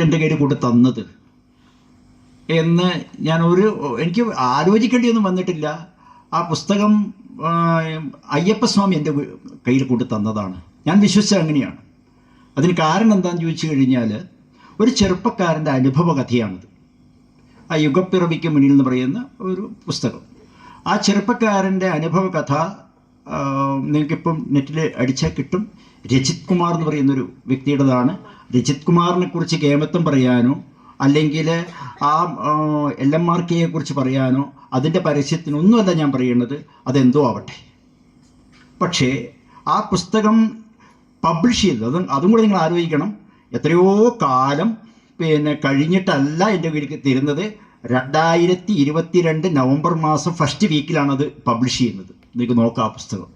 എന്റെ കയ്യിൽ കൊണ്ട് തന്നത്? എന്ന് ഞാൻ ഒരു എനിക്ക് ആലോചിക്കേണ്ടിയൊന്നും വന്നിട്ടില്ല. ആ പുസ്തകം അയ്യപ്പസ്വാമി എന്റെ കയ്യിൽ കൊണ്ട് തന്നതാണ്. ഞാൻ വിശ്വസിച്ചത് അങ്ങനെയാണ്. അതിന് കാരണം എന്താണെന്ന് ചോദിച്ചു കഴിഞ്ഞാൽ ഒരു ചെറുപ്പക്കാരന്റെ അനുഭവ കഥയാണിത് ആ യുഗപ്പിറവിക്ക് മുന്നിൽ എന്ന് പറയുന്ന ഒരു പുസ്തകം. ആ ചെറുപ്പക്കാരന്റെ അനുഭവ കഥ നിങ്ങൾക്കിപ്പം നെറ്റിൽ അടിച്ചാൽ കിട്ടും. രജിത് കുമാർ എന്ന് പറയുന്നൊരു വ്യക്തിയുടേതാണ്. രജിത് കുമാറിനെ കുറിച്ച് കേമത്വം പറയാനോ അല്ലെങ്കിൽ ആ എൽ എം ആർ കെയെ കുറിച്ച് പറയാനോ അതിന്റെ പരസ്യത്തിനൊന്നുമല്ല ഞാൻ പറയുന്നത്. അതെന്തോ ആവട്ടെ. പക്ഷേ ആ പുസ്തകം പബ്ലിഷ് ചെയ്തത് അതും അതും കൂടെ നിങ്ങൾ ആലോചിക്കണം. എത്രയോ കാലം പിന്നെ കഴിഞ്ഞിട്ടല്ല എന്റെ വീട്ടിൽ തരുന്നത്. രണ്ടായിരത്തി ഇരുപത്തിരണ്ട് നവംബർ മാസം ഫസ്റ്റ് വീക്കിലാണത് പബ്ലിഷ് ചെയ്യുന്നത്. നിങ്ങൾക്ക് നോക്കാം ആ പുസ്തകം.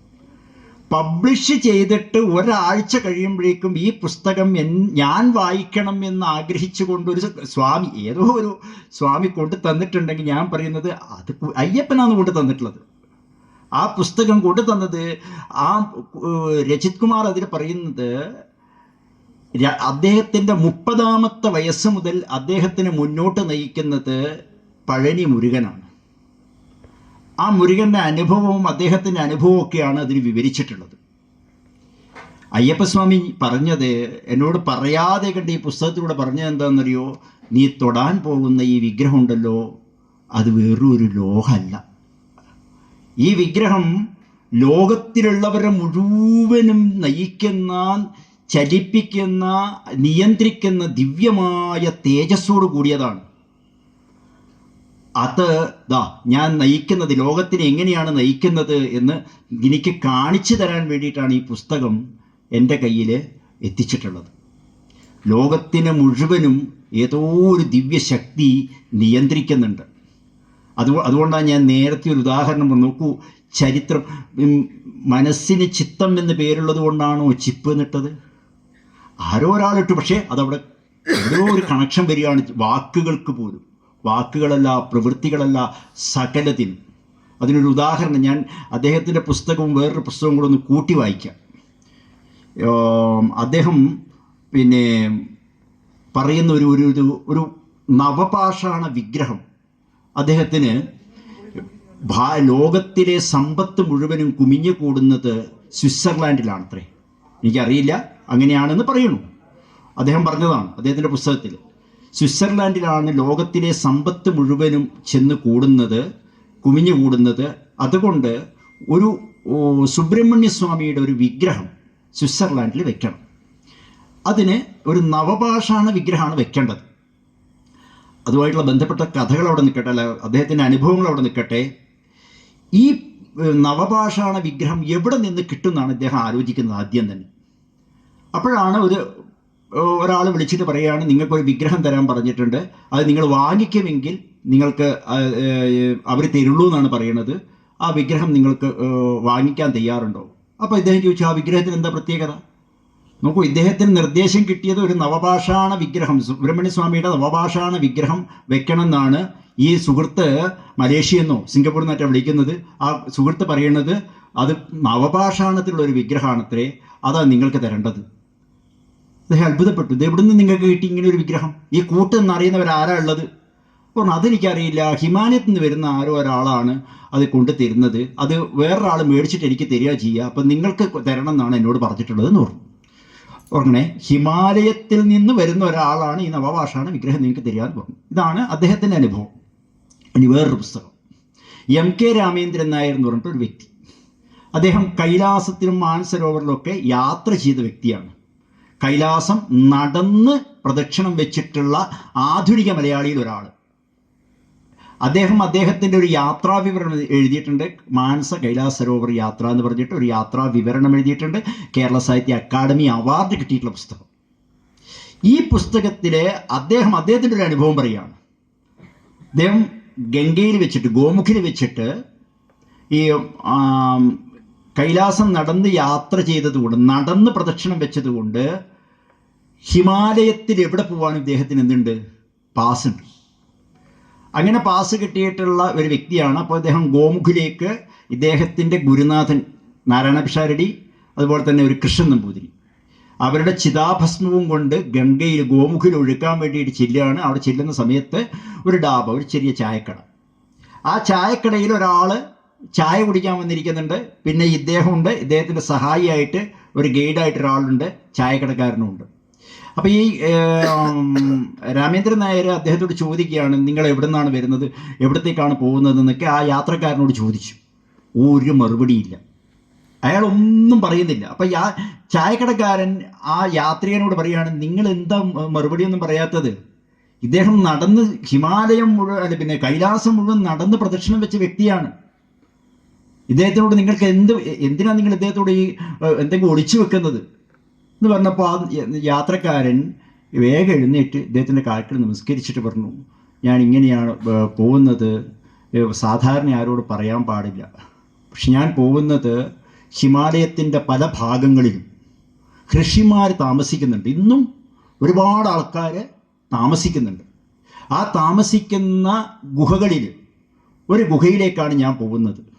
പബ്ലിഷ് ചെയ്തിട്ട് ഒരാഴ്ച കഴിയുമ്പോഴേക്കും ഈ പുസ്തകം എൻ ഞാൻ വായിക്കണം എന്ന് ആഗ്രഹിച്ചുകൊണ്ട് ഒരു സ്വാമി ഏതോ ഒരു സ്വാമി കൊണ്ട് തന്നിട്ടുണ്ടെങ്കിൽ ഞാൻ പറയുന്നത് അത് അയ്യപ്പനാണ് കൊണ്ട് തന്നിട്ടുള്ളത്. ആ പുസ്തകം കൊണ്ടു തന്നത് ആ രജിത് കുമാർ അതിൽ പറയുന്നത് അദ്ദേഹത്തിന്റെ മുപ്പതാമത്തെ വയസ്സ് മുതൽ അദ്ദേഹത്തിന് മുന്നോട്ട് നയിക്കുന്നത് പഴനി മുരുകനാണ്. ആ മുരുകന്റെ അനുഭവവും അദ്ദേഹത്തിന്റെ അനുഭവവും അനുഭവമൊക്കെയാണ് അതിൽ വിവരിച്ചിട്ടുള്ളത്. അയ്യപ്പസ്വാമി പറഞ്ഞത് എന്നോട് പറയാതെ കണ്ട് ഈ പുസ്തകത്തിലൂടെ പറഞ്ഞത് എന്താണെന്നറിയോ? നീ തൊടാൻ പോകുന്ന ഈ വിഗ്രഹം ഉണ്ടല്ലോ അത് വേറൊരു ലോഹമല്ല. ഈ വിഗ്രഹം ലോകത്തിലുള്ളവരെ മുഴുവനും നയിക്കുന്ന ചലിപ്പിക്കുന്ന നിയന്ത്രിക്കുന്ന ദിവ്യമായ തേജസ്സോട് കൂടിയതാണ്. അത് ദാ ഞാൻ നയിക്കുന്നത് ലോകത്തിനെ എങ്ങനെയാണ് നയിക്കുന്നത് എന്ന് എനിക്ക് കാണിച്ചു തരാൻ വേണ്ടിയിട്ടാണ് ഈ പുസ്തകം എന്റെ കയ്യിൽ എത്തിച്ചിട്ടുള്ളത്. ലോകത്തിന് മുഴുവനും ഏതോ ഒരു ദിവ്യശക്തി നിയന്ത്രിക്കുന്നുണ്ട്. അത് അതുകൊണ്ടാണ് ഞാൻ നേരത്തെ ഒരു ഉദാഹരണം പറഞ്ഞു. നോക്കൂ ചരിത്രം മനസ്സിന് ചിത്തം എന്ന് പേരുള്ളത് കൊണ്ടാണോ ചിപ്പ് നിട്ടത് ആരോ ഒരാളിട്ടു പക്ഷേ അതവിടെ ഓരോ ഒരു കണക്ഷൻ വരികയാണ് വാക്കുകൾക്ക് പോലും. വാക്കുകളല്ല പ്രവൃത്തികളല്ല സകലത്തിൽ അതിനൊരു ഉദാഹരണം ഞാൻ അദ്ദേഹത്തിന്റെ പുസ്തകവും വേറൊരു പുസ്തകവും കൂടെ ഒന്ന് കൂട്ടി വായിക്കാം. അദ്ദേഹം പിന്നെ പറയുന്ന ഒരു ഒരു ഒരു നവപാഷാണ വിഗ്രഹം. അദ്ദേഹത്തിന് ഭാ ലോകത്തിലെ സമ്പത്ത് മുഴുവനും കുമിഞ്ഞു കൂടുന്നത് സ്വിറ്റ്സർലാൻഡിലാണത്രേ. എനിക്കറിയില്ല അങ്ങനെയാണെന്ന് പറയുന്നു. അദ്ദേഹം പറഞ്ഞതാണ് അദ്ദേഹത്തിന്റെ പുസ്തകത്തിൽ. സ്വിറ്റ്സർലാൻഡിലാണ് ലോകത്തിലെ സമ്പത്ത് മുഴുവനും ചെന്ന് കൂടുന്നത് കുമിഞ്ഞു കൂടുന്നത്. അതുകൊണ്ട് ഒരു സുബ്രഹ്മണ്യ സ്വാമിയുടെ ഒരു വിഗ്രഹം സ്വിറ്റ്സർലാൻഡിൽ വെക്കണം. അതിന് ഒരു നവഭാഷാണ വിഗ്രഹമാണ് വെക്കേണ്ടത്. അതുമായിട്ടുള്ള ബന്ധപ്പെട്ട കഥകൾ അവിടെ നിൽക്കട്ടെ അല്ല അദ്ദേഹത്തിന്റെ അനുഭവങ്ങൾ അവിടെ നിൽക്കട്ടെ. ഈ നവഭാഷാണ വിഗ്രഹം എവിടെ നിന്ന് കിട്ടുമെന്നാണ് ഇദ്ദേഹം ആലോചിക്കുന്നത് ആദ്യം തന്നെ. അപ്പോഴാണ് ഒരു ഒരാൾ വിളിച്ചിട്ട് പറയുകയാണ് നിങ്ങൾക്കൊരു വിഗ്രഹം തരാൻ പറഞ്ഞിട്ടുണ്ട്. അത് നിങ്ങൾ വാങ്ങിക്കുമെങ്കിൽ നിങ്ങൾക്ക് അവർ തരുള്ളൂ എന്നാണ് പറയുന്നത് ആ വിഗ്രഹം നിങ്ങൾക്ക് വാങ്ങിക്കാൻ തയ്യാറുണ്ടോ? അപ്പോൾ ഇദ്ദേഹം ചോദിച്ചു ആ വിഗ്രഹത്തിന് എന്താ പ്രത്യേകത? നോക്കൂ ഇദ്ദേഹത്തിന് നിർദ്ദേശം കിട്ടിയത് ഒരു നവഭാഷാണ വിഗ്രഹം. സുബ്രഹ്മണ്യ സ്വാമിയുടെ നവഭാഷാണ വിഗ്രഹം വെക്കണമെന്നാണ് ഈ സുഹൃത്ത് മലേഷ്യ എന്നോ സിംഗപ്പൂരിൽ നിന്നൊക്കെ വിളിക്കുന്നത്. ആ സുഹൃത്ത് പറയുന്നത് അത് നവഭാഷാണത്തിലുള്ള ഒരു വിഗ്രഹമാണത്രേ അതാണ് നിങ്ങൾക്ക് തരേണ്ടത്. അദ്ദേഹം അത്ഭുതപ്പെട്ടു. ഇത് എവിടുന്ന് നിങ്ങൾക്ക് കിട്ടി ഇങ്ങനെ ഒരു വിഗ്രഹം? ഈ കൂട്ട് കൂട്ടെന്ന് അറിയുന്നവരാരാ ഉള്ളത്? പറഞ്ഞു അതെനിക്കറിയില്ല. ഹിമാലയത്തിൽ നിന്ന് വരുന്ന ആരോ ഒരാളാണ് അത് കൊണ്ടു തരുന്നത് അത് വേറൊരാൾ മേടിച്ചിട്ട് എനിക്ക് തരിക ചെയ്യുക അപ്പം നിങ്ങൾക്ക് തരണം എന്നാണ് എന്നോട് പറഞ്ഞിട്ടുള്ളത് എന്ന് പറഞ്ഞു പറഞ്ഞേ ഹിമാലയത്തിൽ നിന്ന് വരുന്ന ഒരാളാണ് ഈ നവഭാഷാണ് വിഗ്രഹം നിങ്ങൾക്ക് തരിക എന്ന് പറഞ്ഞു. ഇതാണ് അദ്ദേഹത്തിന്റെ അനുഭവം. ഇനി വേറൊരു പുസ്തകം. എം കെ രാമേന്ദ്രൻ നായർ എന്ന് പറഞ്ഞിട്ടൊരു വ്യക്തി. അദ്ദേഹം കൈലാസത്തിലും മാനസരോവറിലൊക്കെ യാത്ര ചെയ്ത വ്യക്തിയാണ്. കൈലാസം നടന്ന് പ്രദക്ഷിണം വെച്ചിട്ടുള്ള ആധുനിക മലയാളിയിൽ ഒരാൾ അദ്ദേഹം അദ്ദേഹത്തിന്റെ ഒരു യാത്രാ വിവരണം എഴുതിയിട്ടുണ്ട്. മാനസ കൈലാസ സരോവർ യാത്ര എന്ന് പറഞ്ഞിട്ട് ഒരു യാത്രാ വിവരണം എഴുതിയിട്ടുണ്ട്. കേരള സാഹിത്യ അക്കാദമി അവാർഡ് കിട്ടിയിട്ടുള്ള പുസ്തകം. ഈ പുസ്തകത്തിൽ അദ്ദേഹം അദ്ദേഹത്തിന്റെ ഒരു അനുഭവം പറയുകയാണ്. അദ്ദേഹം ഗംഗയിൽ വെച്ചിട്ട് ഗോമുഖിൽ വെച്ചിട്ട് ഈ കൈലാസം നടന്ന് യാത്ര ചെയ്തതുകൊണ്ട് നടന്ന് പ്രദക്ഷിണം വെച്ചതുകൊണ്ട് ഹിമാലയത്തിൽ എവിടെ പോകാൻ ഇദ്ദേഹത്തിന് എന്തുണ്ട്? പാസ് ഉണ്ട്. അങ്ങനെ പാസ് കിട്ടിയിട്ടുള്ള ഒരു വ്യക്തിയാണ്. അപ്പോൾ അദ്ദേഹം ഗോമുഖിലേക്ക് ഇദ്ദേഹത്തിന്റെ ഗുരുനാഥൻ നാരായണ പിഷാരടി അതുപോലെ തന്നെ ഒരു കൃഷ്ണൻ നമ്പൂതിരി. അവരുടെ ചിതാഭസ്മവും കൊണ്ട് ഗംഗയിൽ ഗോമുഖിൽ ഒഴുക്കാൻ വേണ്ടിയിട്ട് ചെല്ലുകയാണ്. അവിടെ ചെല്ലുന്ന സമയത്ത് ഒരു ഡാബ ഒരു ചെറിയ ചായക്കട. ആ ചായക്കടയിൽ ഒരാൾ ചായ കുടിക്കാൻ വന്നിരിക്കുന്നുണ്ട്. പിന്നെ ഇദ്ദേഹമുണ്ട്. ഇദ്ദേഹത്തിന്റെ സഹായിയായിട്ട് ഒരു ഗൈഡായിട്ട് ഒരാളുണ്ട്. ചായക്കടക്കാരനുമുണ്ട്. അപ്പോൾ ഈ രാമേന്ദ്രൻ നായർ അദ്ദേഹത്തോട് ചോദിക്കുകയാണ് നിങ്ങൾ എവിടെ നിന്നാണ് വരുന്നത്? എവിടത്തേക്കാണ് പോകുന്നതെന്നൊക്കെ. ആ യാത്രക്കാരനോട് ചോദിച്ചു. ഒരു മറുപടിയില്ല. അയാൾ ഒന്നും പറയുന്നില്ല. അപ്പം യാ ചായക്കടക്കാരൻ ആ യാത്രികനോട് പറയുകയാണ് നിങ്ങൾ എന്താ മറുപടിയൊന്നും പറയാത്തത്? ഇദ്ദേഹം നടന്ന് ഹിമാലയം മുഴുവൻ അല്ല പിന്നെ കൈലാസം മുഴുവൻ നടന്ന് പ്രദക്ഷിണം വെച്ച വ്യക്തിയാണ്. ഇദ്ദേഹത്തിനോട് നിങ്ങൾക്ക് എന്ത് എന്തിനാണ് നിങ്ങൾ ഇദ്ദേഹത്തോട് ഈ എന്തെങ്കിലും ഒളിച്ചു വെക്കുന്നത്? എന്ന് പറഞ്ഞപ്പോൾ ആ യാത്രക്കാരൻ വേഗം എഴുന്നേറ്റ് ഇദ്ദേഹത്തിന്റെ കാൽക്കൽ നമസ്കരിച്ചിട്ട് പറഞ്ഞു ഞാൻ ഇങ്ങനെയാണ് പോകുന്നത്. സാധാരണ ആരോട് പറയാൻ പാടില്ല. പക്ഷെ ഞാൻ പോകുന്നത് ഹിമാലയത്തിന്റെ പല ഭാഗങ്ങളിലും. ഋഷിമാർ താമസിക്കുന്നുണ്ട്. ഇന്നും ഒരുപാട് ആൾക്കാർ താമസിക്കുന്നുണ്ട്. ആ താമസിക്കുന്ന ഗുഹകളിൽ ഒരു ഗുഹയിലേക്കാണ് ഞാൻ പോകുന്നത്.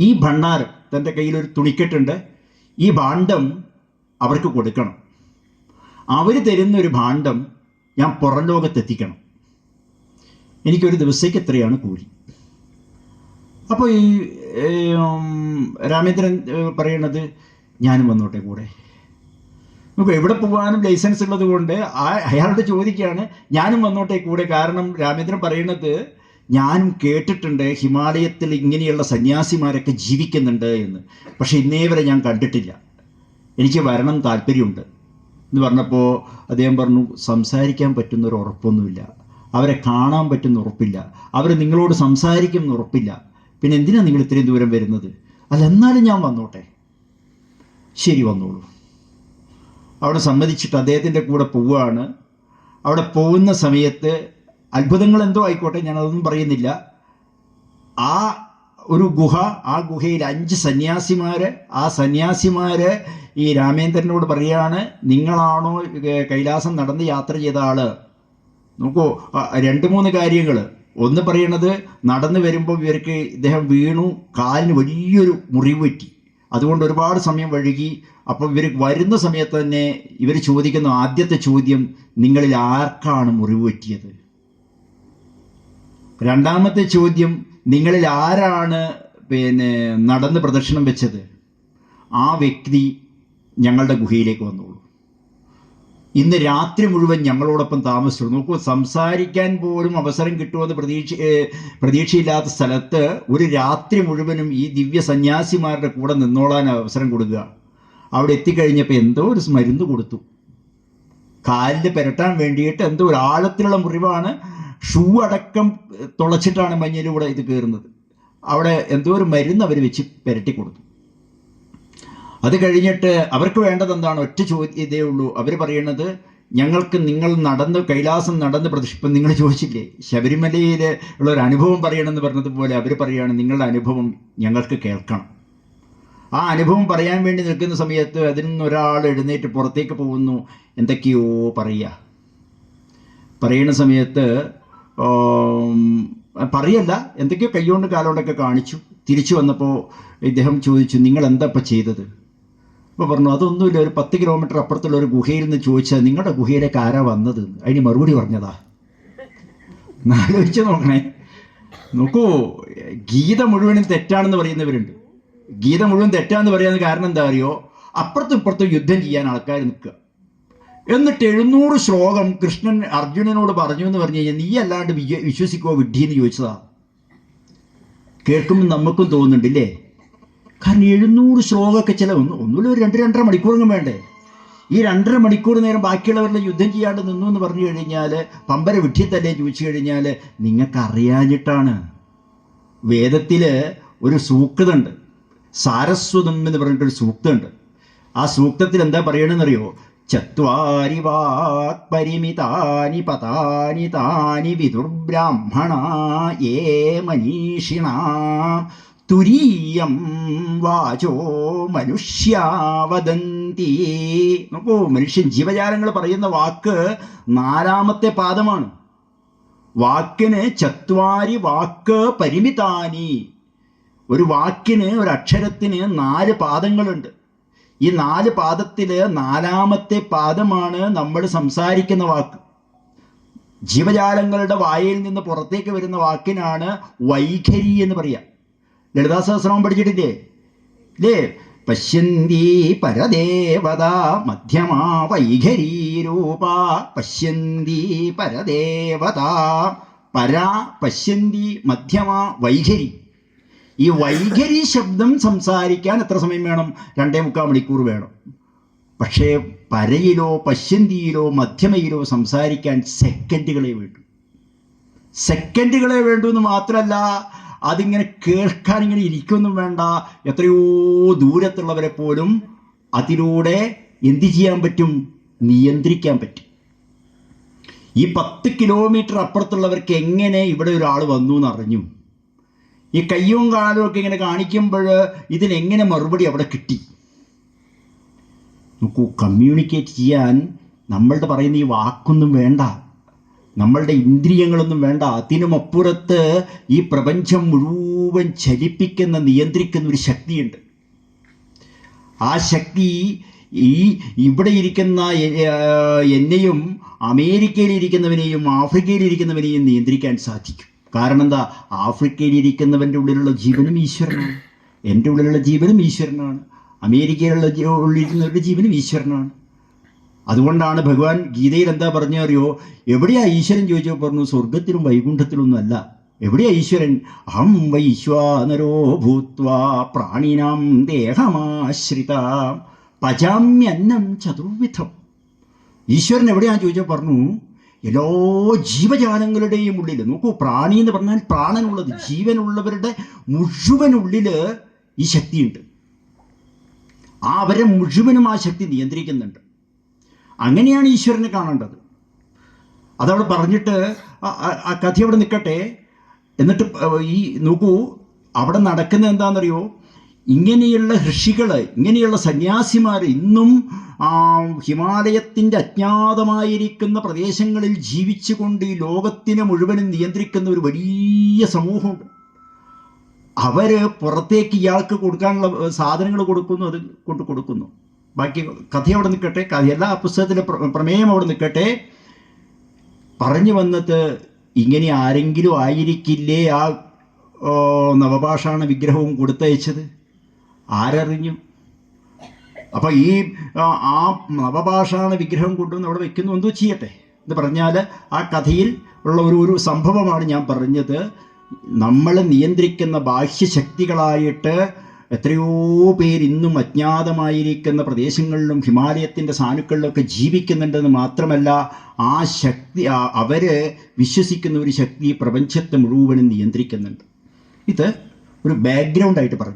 ഈ ഭണ്ണാരം തന്റെ കയ്യിൽ ഒരു തുണിക്കെട്ടുണ്ട്. ഈ ഭാണ്ഡം അവർക്ക് കൊടുക്കണം. അവർ തരുന്ന ഒരു ഭാണ്ഡം ഞാൻ പുറം ലോകത്തെത്തിക്കണം. എനിക്കൊരു ദിവസത്തേക്ക് എത്രയാണ് കൂലി. അപ്പോൾ ഈ രാമേന്ദ്രൻ പറയണത് ഞാനും വന്നോട്ടെ കൂടെ. നമുക്ക് എവിടെ പോകാനും ലൈസൻസ് ഉള്ളത് കൊണ്ട് ആ അയാളോട് ചോദിക്കുകയാണ് ഞാനും വന്നോട്ടെ കൂടെ. കാരണം രാമേന്ദ്രൻ പറയുന്നത് ഞാനും കേട്ടിട്ടുണ്ട് ഹിമാലയത്തിൽ ഇങ്ങനെയുള്ള സന്യാസിമാരൊക്കെ ജീവിക്കുന്നുണ്ട് എന്ന്. പക്ഷെ ഇന്നേ വരെ ഞാൻ കണ്ടിട്ടില്ല. എനിക്ക് വരണം താല്പര്യമുണ്ട് എന്ന് പറഞ്ഞപ്പോൾ അദ്ദേഹം പറഞ്ഞു സംസാരിക്കാൻ പറ്റുന്നൊരു ഉറപ്പൊന്നുമില്ല. അവരെ കാണാൻ പറ്റുന്ന ഉറപ്പില്ല. അവർ നിങ്ങളോട് സംസാരിക്കും ഉറപ്പില്ല. പിന്നെ എന്തിനാണ് നിങ്ങൾ ഇത്രയും ദൂരം വരുന്നത്? അല്ല എന്നാലും ഞാൻ വന്നോട്ടെ. ശരി വന്നോളൂ. അവിടെ സമ്മതിച്ചിട്ട് അദ്ദേഹത്തിന്റെ കൂടെ പോവുകയാണ് അവിടെ പോകുന്ന സമയത്ത് അത്ഭുതങ്ങൾ എന്തോ ആയിക്കോട്ടെ ഞാൻ അതൊന്നും പറയുന്നില്ല. ആ ഒരു ഗുഹ ആ ഗുഹയിൽ അഞ്ച് സന്യാസിമാര് ആ സന്യാസിമാര് ഈ രാമേന്ദ്രനോട് പറയാണ് നിങ്ങളാണോ കൈലാസം നടന്ന് യാത്ര ചെയ്ത ആൾ? നോക്കൂ രണ്ട് മൂന്ന് കാര്യങ്ങൾ ഒന്ന് പറയണത് നടന്നു വരുമ്പോൾ ഇവർക്ക് ഇദ്ദേഹം വീണു കാലിന് വലിയൊരു മുറിവ് പറ്റി. അതുകൊണ്ട് ഒരുപാട് സമയം വഴുകി. അപ്പോൾ ഇവർ വരുന്ന സമയത്ത് തന്നെ ഇവർ ചോദിക്കുന്ന ആദ്യത്തെ ചോദ്യം നിങ്ങളിൽ ആർക്കാണ് മുറിവ് പറ്റിയത്? രണ്ടാമത്തെ ചോദ്യം നിങ്ങളിൽ ആരാണ് പിന്നെ നടന്ന് പ്രദർശനം വെച്ചത്? ആ വ്യക്തി ഞങ്ങളുടെ ഗുഹയിലേക്ക് വന്നോളൂ. ഇന്ന് രാത്രി മുഴുവൻ ഞങ്ങളോടൊപ്പം താമസിച്ചു നോക്കൂ സംസാരിക്കാൻ പോലും അവസരം കിട്ടുമെന്ന് പ്രതീക്ഷ പ്രതീക്ഷയില്ലാത്ത സ്ഥലത്ത് ഒരു രാത്രി മുഴുവനും ഈ ദിവ്യ സന്യാസിമാരുടെ കൂടെ നിന്നോളാൻ അവസരം കൊടുക്കുക. അവിടെ എത്തിക്കഴിഞ്ഞപ്പോൾ എന്തോ ഒരു മരുന്ന് കൊടുത്തു. കാലിൽ പെരട്ടാൻ വേണ്ടിയിട്ട് എന്തോ ഒരു ആഴത്തിലുള്ള മുറിവാണ് ഷൂ അടക്കം തുളച്ചിട്ടാണ് മഞ്ഞിലൂടെ ഇത് കയറുന്നത്. അവിടെ എന്തോ ഒരു മരുന്ന് അവർ വെച്ച് പുരട്ടി കൊടുത്തു. അത് കഴിഞ്ഞിട്ട് അവർക്ക് വേണ്ടത് എന്താണ്? ഒറ്റ ചോദ്യം ഇതേ ഉള്ളൂ. അവർ പറയണത് ഞങ്ങൾക്ക് നിങ്ങൾ നടന്ന് കൈലാസം നടന്ന് പ്രതിഷ്ഠ നിങ്ങൾ ചോദിച്ചില്ലേ? ശബരിമലയിൽ ഉള്ള ഒരു അനുഭവം പറയണമെന്ന് പറഞ്ഞതുപോലെ അവർ പറയുകയാണ് നിങ്ങളുടെ അനുഭവം ഞങ്ങൾക്ക് കേൾക്കണം. ആ അനുഭവം പറയാൻ വേണ്ടി നിൽക്കുന്ന സമയത്ത് അതിൽ നിന്ന് ഒരാൾ എഴുന്നേറ്റ് പുറത്തേക്ക് പോകുന്നു. എന്തൊക്കെയോ പറയുക. പറയുന്ന സമയത്ത് പറയല്ല. എന്തൊക്കെയോ കൈകൊണ്ട് കാലുകൊണ്ടൊക്കെ കാണിച്ചു. തിരിച്ചു വന്നപ്പോൾ ഇദ്ദേഹം ചോദിച്ചു നിങ്ങൾ എന്താ ഇപ്പം ചെയ്തത്? അപ്പോൾ പറഞ്ഞു അതൊന്നുമില്ല. ഒരു പത്ത് കിലോമീറ്റർ അപ്പുറത്തുള്ള ഒരു ഗുഹയിൽ നിന്ന് ചോദിച്ചാൽ നിങ്ങളുടെ ഗുഹയിലേക്ക് ആരാ വന്നത്? അതിന് മറുപടി പറഞ്ഞതാ. ആലോചിച്ച് നോക്കണേ. നോക്കൂ ഗീത മുഴുവനും തെറ്റാണെന്ന് പറയുന്നവരുണ്ട്. ഗീത മുഴുവൻ തെറ്റാന്ന് പറയാൻ കാരണം എന്താ അറിയോ? അപ്പുറത്തും ഇപ്പുറത്തും യുദ്ധം ചെയ്യാൻ ആൾക്കാർ നിൽക്കുക. എന്നിട്ട് എഴുന്നൂറ് ശ്ലോകം കൃഷ്ണൻ അർജുനനോട് പറഞ്ഞു എന്ന് പറഞ്ഞു കഴിഞ്ഞാൽ നീ അല്ലാണ്ട് വിശ്വ- വിശ്വസിക്കോ വിഡ്ഢി എന്ന് ചോദിച്ചതാ. കേൾക്കുമ്പോൾ നമുക്കും തോന്നുന്നുണ്ടല്ലേ? കാരണം എഴുന്നൂറ് ശ്ലോകമൊക്കെ ചില ഒന്ന് ഒന്നുമില്ല ഒരു രണ്ട് രണ്ടര മണിക്കൂറെങ്കിലും വേണ്ടേ? ഈ രണ്ടര മണിക്കൂർ നേരം ബാക്കിയുള്ളവരുടെ യുദ്ധം ചെയ്യാണ്ട് നിന്നു എന്ന് പറഞ്ഞു കഴിഞ്ഞാൽ പമ്പര വിഡ്ഢിത്തല്ലേ ചോദിച്ചു കഴിഞ്ഞാൽ നിങ്ങൾക്കറിയാഞ്ഞിട്ടാണ്. വേദത്തിൽ ഒരു സൂക്തണ്ട് സാരസ്വതം എന്ന് പറഞ്ഞിട്ടൊരു സൂക്തമുണ്ട് ആ സൂക്തത്തിൽ എന്താ പറയണമെന്നറിയോ ചത്വാരി വാക് പരിമിതാനി പതാനി താനി വിദുർബ്രാഹ്മണ ഏ മനീഷിണ തുരീയം വാചോ മനുഷ്യാവദന്തി നോക്കൂ മനുഷ്യൻ ജീവജാലങ്ങൾ പറയുന്ന വാക്ക് നാലാമത്തെ പാദമാണ്. വാക്കിന് ചത്വാരി വാക്ക് പരിമിതാനി. ഒരു വാക്കിന് ഒരു അക്ഷരത്തിന് നാല് പാദങ്ങളുണ്ട്. ഈ നാല് പാദത്തിൽ നാലാമത്തെ പാദമാണ് നമ്മൾ സംസാരിക്കുന്ന വാക്ക്. ജീവജാലങ്ങളുടെ വായിൽ നിന്ന് പുറത്തേക്ക് വരുന്ന വാക്കിനാണ് വൈഖരി എന്ന് പറയാം. ലളിതാ സഹസ്രമം പഠിച്ചിട്ടില്ലേ? ഇല്ലേ? പശ്യന്തി പരദേവത മധ്യമാ വൈഖരി രൂപ. പശ്യന്തി പരദേവത പരാ. പശ്യന്തി മധ്യമാ വൈഖരി. ഈ വൈഖരി ശബ്ദം സംസാരിക്കാൻ എത്ര സമയം വേണം? രണ്ടേ മുക്കാൽ മണിക്കൂർ വേണം. പക്ഷേ പരയിലോ പശ്യന്തിയിലോ മധ്യമയിലോ സംസാരിക്കാൻ സെക്കൻഡുകളെ വേണ്ടു. സെക്കൻഡുകളെ വേണ്ടു എന്ന് മാത്രമല്ല അതിങ്ങനെ കേൾക്കാൻ ഇങ്ങനെ ഇരിക്കൊന്നും വേണ്ട. എത്രയോ ദൂരത്തുള്ളവരെ പോലും അതിലൂടെ എന്ത് ചെയ്യാൻ പറ്റും? നിയന്ത്രിക്കാൻ പറ്റും. ഈ പത്ത് കിലോമീറ്റർ അപ്പുറത്തുള്ളവർക്ക് എങ്ങനെ ഇവിടെ ഒരാൾ വന്നു എന്നറിഞ്ഞു ഈ കയ്യും കാലും ഒക്കെ ഇങ്ങനെ കാണിക്കുമ്പോൾ ഇതിനെങ്ങനെ മറുപടി അവിടെ കിട്ടി? നോക്കൂ കമ്മ്യൂണിക്കേറ്റ് ചെയ്യാൻ നമ്മളുടെ പറയുന്ന ഈ വാക്കൊന്നും വേണ്ട. നമ്മളുടെ ഇന്ദ്രിയങ്ങളൊന്നും വേണ്ട. അതിനുമപ്പുറത്ത് ഈ പ്രപഞ്ചം മുഴുവൻ ചലിപ്പിക്കുന്ന നിയന്ത്രിക്കുന്ന ഒരു ശക്തിയുണ്ട്. ആ ശക്തി ഈ ഇവിടെ ഇരിക്കുന്ന എന്നെയും അമേരിക്കയിലിരിക്കുന്നവനെയും ആഫ്രിക്കയിലിരിക്കുന്നവനെയും നിയന്ത്രിക്കാൻ സാധിക്കും. കാരണം എന്താ ആഫ്രിക്കയിൽ ഇരിക്കുന്നവന്റെ ഉള്ളിലുള്ള ജീവനും ഈശ്വരനാണ്. എന്റെ ഉള്ളിലുള്ള ജീവനും ഈശ്വരനാണ്. അമേരിക്കയിലുള്ള ഉള്ളിരിക്കുന്നവരുടെ ജീവനും ഈശ്വരനാണ്. അതുകൊണ്ടാണ് ഭഗവാൻ ഗീതയിൽ എന്താ പറഞ്ഞ അറിയോ എവിടെയാ ഈശ്വരൻ ചോദിച്ചപ്പോൾ പറഞ്ഞു സ്വർഗത്തിലും വൈകുണ്ഠത്തിലൊന്നുമല്ല എവിടെയാ ഈശ്വരൻ? അഹം വൈശ്വാനരോ ഭൂത്വാ പ്രാണിനാം ദേഹമാശ്രിത പചാമ്യന്നം ചതുർവിധം. ഈശ്വരൻ എവിടെയാ ചോദിച്ചാൽ പറഞ്ഞു എല്ലാ ജീവജാലങ്ങളുടെയും ഉള്ളിൽ നോക്കൂ പ്രാണി എന്ന് പറഞ്ഞാൽ പ്രാണനുള്ളത് ജീവനുള്ളവരുടെ മുഴുവനുള്ളിൽ ഈ ശക്തിയുണ്ട്. ആ അവരെ മുഴുവനും ആ ശക്തി നിയന്ത്രിക്കുന്നുണ്ട്. അങ്ങനെയാണ് ഈശ്വരനെ കാണേണ്ടത്. അതവിടെ പറഞ്ഞിട്ട് ആ- കഥ അവിടെ നിൽക്കട്ടെ എന്നിട്ട് ഈ നോക്കൂ അവിടെ നടക്കുന്നത് എന്താണെന്നറിയോ? ഇങ്ങനെയുള്ള ഋഷികൾ ഇങ്ങനെയുള്ള സന്യാസിമാർ ഇന്നും ഹിമാലയത്തിന്റെ അജ്ഞാതമായിരിക്കുന്ന പ്രദേശങ്ങളിൽ ജീവിച്ചുകൊണ്ട് ഈ ലോകത്തിനെ മുഴുവനും നിയന്ത്രിക്കുന്ന ഒരു വലിയ സമൂഹമുണ്ട്. അവർ പുറത്തേക്ക് ഇയാൾക്ക് കൊടുക്കാനുള്ള സാധനങ്ങൾ കൊടുക്കുന്നു അത് കൊണ്ട് കൊടുക്കുന്നു. ബാക്കി കഥ അവിടെ നിൽക്കട്ടെ കഥ എല്ലാ പുസ്തകത്തിലെ പ്രമേയം അവിടെ നിൽക്കട്ടെ. പറഞ്ഞു വന്നത് ഇങ്ങനെ ആരെങ്കിലും ആയിരിക്കില്ലേ ആ നവഭാഷാണ വിഗ്രഹവും കൊടുത്തയച്ചത്? ആരറിഞ്ഞു? അപ്പം ഈ ആ, നവഭാഷാണ് വിഗ്രഹം കൊണ്ടുവന്ന് അവിടെ വെക്കുന്നു. എന്തോ ചെയ്യട്ടെ? എന്ന് പറഞ്ഞാൽ ആ കഥയിൽ ഉള്ള ഒരു ഒരു സംഭവമാണ് ഞാൻ പറഞ്ഞത്. നമ്മളെ നിയന്ത്രിക്കുന്ന ബാഹ്യശക്തികളായിട്ട് എത്രയോ പേര് ഇന്നും അജ്ഞാതമായിരിക്കുന്ന പ്രദേശങ്ങളിലും ഹിമാലയത്തിന്റെ സാനുക്കളിലൊക്കെ ജീവിക്കുന്നുണ്ടെന്ന് മാത്രമല്ല ആ ശക്തി അവർ വിശ്വസിക്കുന്ന ഒരു ശക്തി പ്രപഞ്ചത്തെ മുഴുവനും നിയന്ത്രിക്കുന്നുണ്ട്. ഇത് ഒരു ബാക്ക്ഗ്രൗണ്ടായിട്ട് പറഞ്ഞത്.